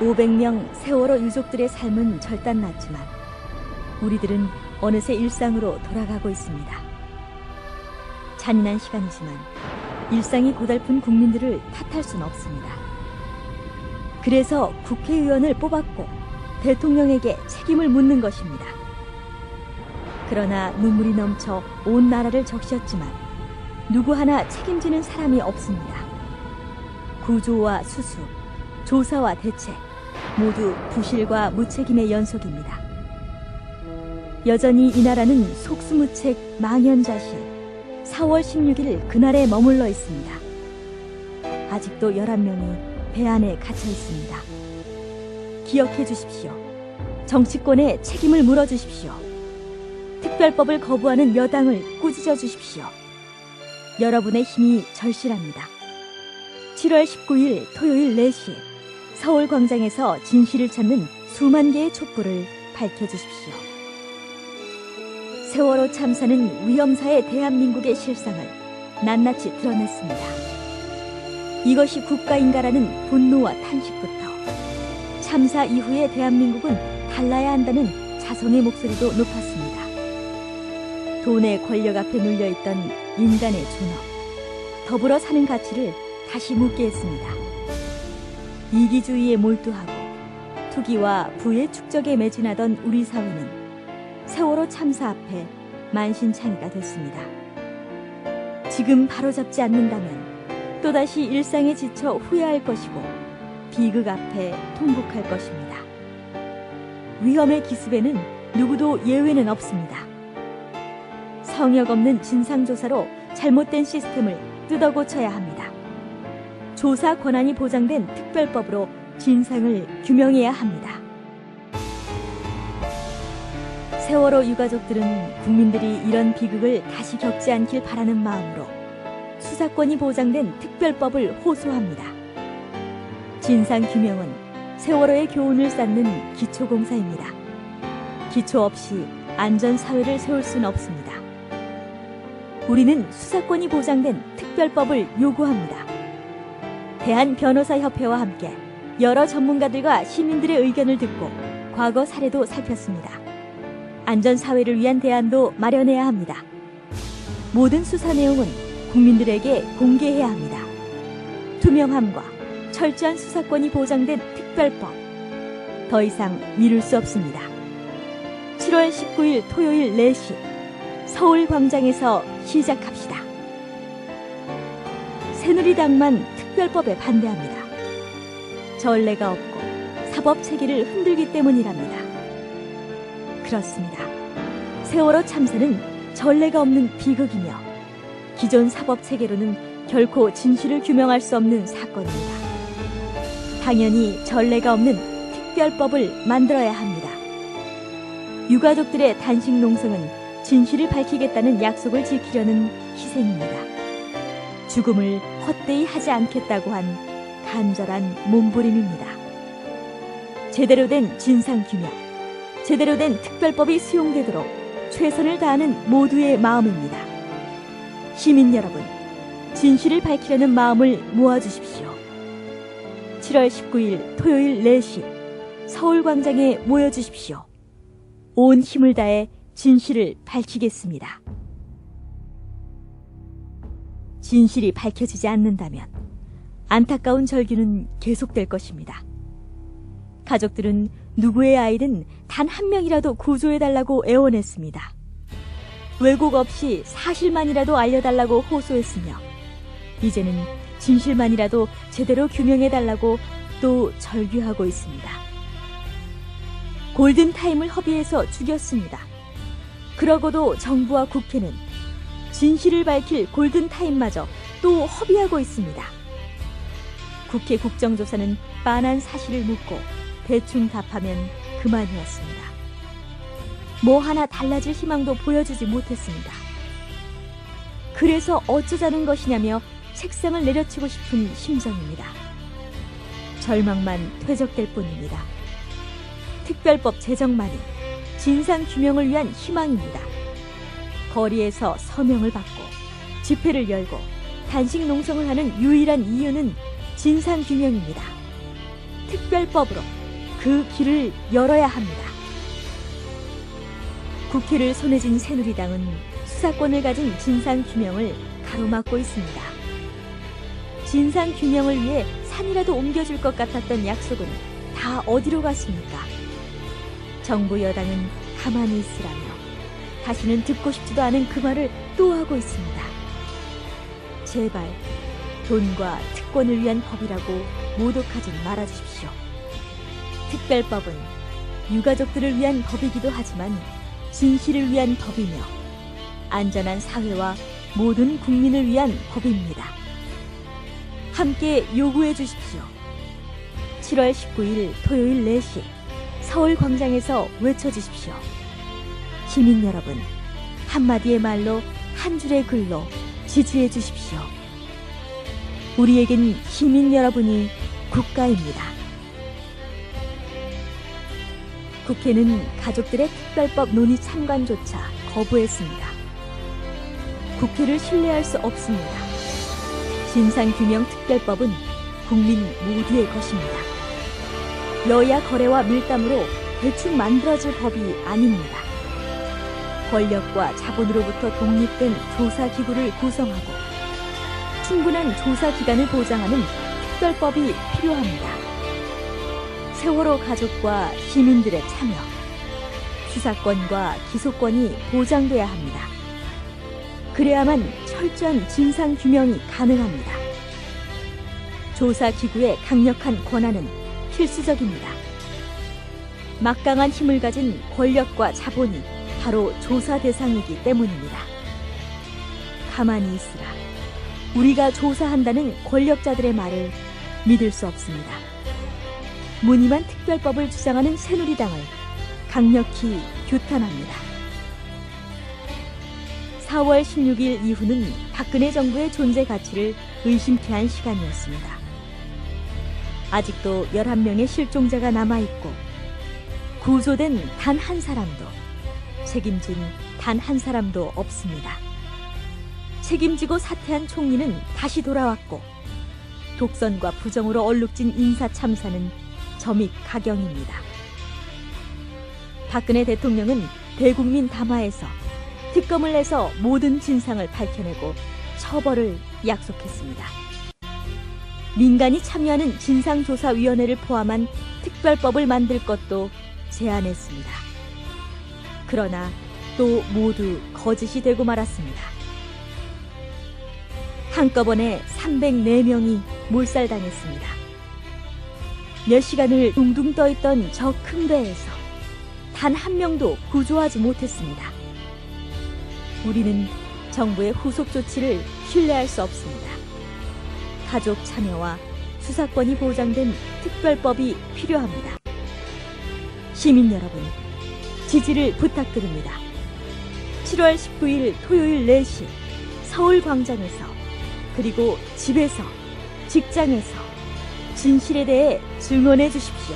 500명 세월호 유족들의 삶은 절단났지만 우리들은 어느새 일상으로 돌아가고 있습니다. 잔인한 시간이지만 일상이 고달픈 국민들을 탓할 순 없습니다. 그래서 국회의원을 뽑았고 대통령에게 책임을 묻는 것입니다. 그러나 눈물이 넘쳐 온 나라를 적셨지만 누구 하나 책임지는 사람이 없습니다. 구조와 수습, 조사와 대책 모두 부실과 무책임의 연속입니다. 여전히 이 나라는 속수무책 망연자실 4월 16일 그날에 머물러 있습니다. 아직도 11명이 배 안에 갇혀 있습니다. 기억해 주십시오. 정치권에 책임을 물어 주십시오. 특별법을 거부하는 여당을 꾸짖어 주십시오. 여러분의 힘이 절실합니다. 7월 19일 토요일 4시 서울 광장에서 진실을 찾는 수만 개의 촛불을 밝혀주십시오. 세월호 참사는 위험사의 대한민국의 실상을 낱낱이 드러냈습니다. 이것이 국가인가라는 분노와 탄식부터 참사 이후의 대한민국은 달라야 한다는 자성의 목소리도 높았습니다. 돈의 권력 앞에 눌려있던 인간의 존엄, 더불어 사는 가치를 다시 묻게 했습니다. 이기주의에 몰두하고 투기와 부의 축적에 매진하던 우리 사회는 세월호 참사 앞에 만신창이가 됐습니다. 지금 바로잡지 않는다면 또다시 일상에 지쳐 후회할 것이고 비극 앞에 통곡할 것입니다. 위험의 기습에는 누구도 예외는 없습니다. 성역 없는 진상조사로 잘못된 시스템을 뜯어 고쳐야 합니다. 조사 권한이 보장된 특별법으로 진상을 규명해야 합니다. 세월호 유가족들은 국민들이 이런 비극을 다시 겪지 않길 바라는 마음으로 수사권이 보장된 특별법을 호소합니다. 진상 규명은 세월호의 교훈을 쌓는 기초공사입니다. 기초 없이 안전 사회를 세울 수는 없습니다. 우리는 수사권이 보장된 특별법을 요구합니다. 대한변호사협회와 함께 여러 전문가들과 시민들의 의견을 듣고 과거 사례도 살폈습니다. 안전사회를 위한 대안도 마련해야 합니다. 모든 수사 내용은 국민들에게 공개해야 합니다. 투명함과 철저한 수사권이 보장된 특별법. 더 이상 미룰 수 없습니다. 7월 19일 토요일 4시 서울 광장에서 시작합시다. 새누리당만 특별법에 반대합니다. 전례가 없고 사법 체계를 흔들기 때문이랍니다. 그렇습니다. 세월호 참사는 전례가 없는 비극이며 기존 사법 체계로는 결코 진실을 규명할 수 없는 사건입니다. 당연히 전례가 없는 특별법을 만들어야 합니다. 유가족들의 단식 농성은 진실을 밝히겠다는 약속을 지키려는 희생입니다. 죽음을 헛되이 하지 않겠다고 한 간절한 몸부림입니다. 제대로 된 진상 규명, 제대로 된 특별법이 수용되도록 최선을 다하는 모두의 마음입니다. 시민 여러분, 진실을 밝히려는 마음을 모아주십시오. 7월 19일 토요일 4시 서울광장에 모여주십시오. 온 힘을 다해 진실을 밝히겠습니다. 진실이 밝혀지지 않는다면 안타까운 절규는 계속될 것입니다. 가족들은 누구의 아이든 단 한 명이라도 구조해달라고 애원했습니다. 왜곡 없이 사실만이라도 알려달라고 호소했으며, 이제는 진실만이라도 제대로 규명해달라고 또 절규하고 있습니다. 골든타임을 허비해서 죽였습니다. 그러고도 정부와 국회는 진실을 밝힐 골든타임마저 또 허비하고 있습니다. 국회 국정조사는 빤한 사실을 묻고 대충 답하면 그만이었습니다. 뭐 하나 달라질 희망도 보여주지 못했습니다. 그래서 어쩌자는 것이냐며 책상을 내려치고 싶은 심정입니다. 절망만 퇴적될 뿐입니다. 특별법 제정만이 진상 규명을 위한 희망입니다. 거리에서 서명을 받고 집회를 열고 단식 농성을 하는 유일한 이유는 진상 규명입니다. 특별법으로 그 길을 열어야 합니다. 국회를 손에 쥔 새누리당은 수사권을 가진 진상규명을 가로막고 있습니다. 진상규명을 위해 산이라도 옮겨줄 것 같았던 약속은 다 어디로 갔습니까? 정부 여당은 가만히 있으라며 다시는 듣고 싶지도 않은 그 말을 또 하고 있습니다. 제발 돈과 특권을 위한 법이라고 모독하지 말아주십시오. 특별법은 유가족들을 위한 법이기도 하지만 진실을 위한 법이며 안전한 사회와 모든 국민을 위한 법입니다. 함께 요구해 주십시오. 7월 19일 토요일 4시 서울 광장에서 외쳐 주십시오. 시민 여러분, 한마디의 말로 한 줄의 글로 지지해 주십시오. 우리에겐 시민 여러분이 국가입니다. 국회는 가족들의 특별법 논의 참관조차 거부했습니다. 국회를 신뢰할 수 없습니다. 진상규명 특별법은 국민 모두의 것입니다. 여야 거래와 밀담으로 대충 만들어질 법이 아닙니다. 권력과 자본으로부터 독립된 조사기구를 구성하고 충분한 조사 기간을 보장하는 특별법이 필요합니다. 세월호 가족과 시민들의 참여, 수사권과 기소권이 보장돼야 합니다. 그래야만 철저한 진상 규명이 가능합니다. 조사 기구의 강력한 권한은 필수적입니다. 막강한 힘을 가진 권력과 자본이 바로 조사 대상이기 때문입니다. 가만히 있으라. 우리가 조사한다는 권력자들의 말을 믿을 수 없습니다. 무늬만 특별법을 주장하는 새누리당을 강력히 규탄합니다. 4월 16일 이후는 박근혜 정부의 존재 가치를 의심케 한 시간이었습니다. 아직도 11명의 실종자가 남아있고 구조된 단 한 사람도 책임진 단 한 사람도 없습니다. 책임지고 사퇴한 총리는 다시 돌아왔고 독선과 부정으로 얼룩진 인사 참사는 점입 가경입니다. 박근혜 대통령은 대국민 담화에서 특검을 내서 모든 진상을 밝혀내고 처벌을 약속했습니다. 민간이 참여하는 진상조사위원회를 포함한 특별법을 만들 것도 제안했습니다. 그러나 또 모두 거짓이 되고 말았습니다. 한꺼번에 304명이 몰살당했습니다. 몇 시간을 둥둥 떠있던 저 큰 배에서 단 한 명도 구조하지 못했습니다. 우리는 정부의 후속 조치를 신뢰할 수 없습니다. 가족 참여와 수사권이 보장된 특별법이 필요합니다. 시민 여러분, 지지를 부탁드립니다. 7월 19일 토요일 4시 서울 광장에서 그리고 집에서 직장에서 진실에 대해 증언해 주십시오.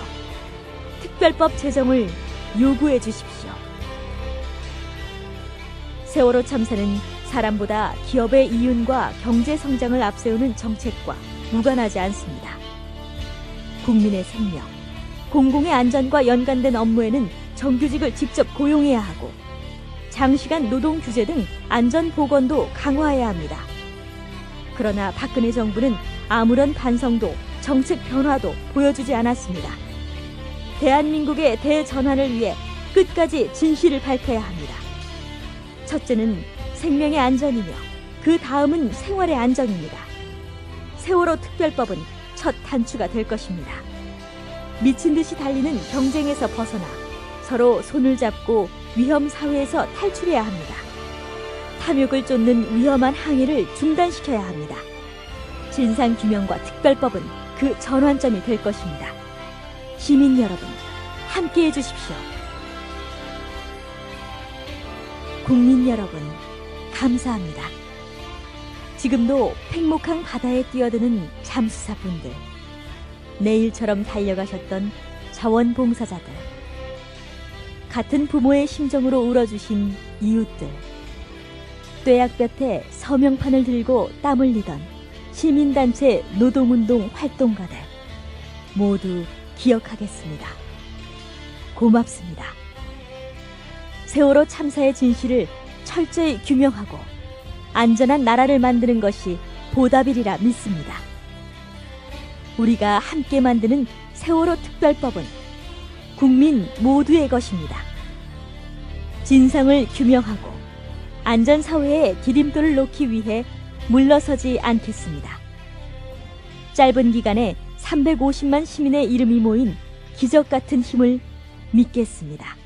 특별법 제정을 요구해 주십시오. 세월호 참사는 사람보다 기업의 이윤과 경제 성장을 앞세우는 정책과 무관하지 않습니다. 국민의 생명, 공공의 안전과 연관된 업무에는 정규직을 직접 고용해야 하고 장시간 노동 규제 등 안전 보건도 강화해야 합니다. 그러나 박근혜 정부는 아무런 반성도 정책 변화도 보여주지 않았습니다. 대한민국의 대전환을 위해 끝까지 진실을 밝혀야 합니다. 첫째는 생명의 안전이며 그 다음은 생활의 안정입니다. 세월호 특별법은 첫 단추가 될 것입니다. 미친 듯이 달리는 경쟁에서 벗어나 서로 손을 잡고 위험 사회에서 탈출해야 합니다. 탐욕을 쫓는 위험한 항해를 중단시켜야 합니다. 진상규명과 특별법은 그 전환점이 될 것입니다. 시민 여러분, 함께 해주십시오. 국민 여러분, 감사합니다. 지금도 팽목항 바다에 뛰어드는 잠수사분들, 내일처럼 달려가셨던 자원봉사자들, 같은 부모의 심정으로 울어주신 이웃들, 뙤약볕에 서명판을 들고 땀 흘리던 시민단체 노동운동 활동가들, 모두 기억하겠습니다. 고맙습니다. 세월호 참사의 진실을 철저히 규명하고 안전한 나라를 만드는 것이 보답이리라 믿습니다. 우리가 함께 만드는 세월호 특별법은 국민 모두의 것입니다. 진상을 규명하고 안전사회의 디딤돌을 놓기 위해 물러서지 않겠습니다. 짧은 기간에 350만 시민의 이름이 모인 기적 같은 힘을 믿겠습니다.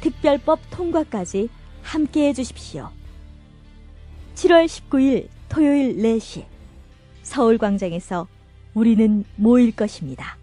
특별법 통과까지 함께 해주십시오. 7월 19일 토요일 4시 서울광장에서 우리는 모일 것입니다.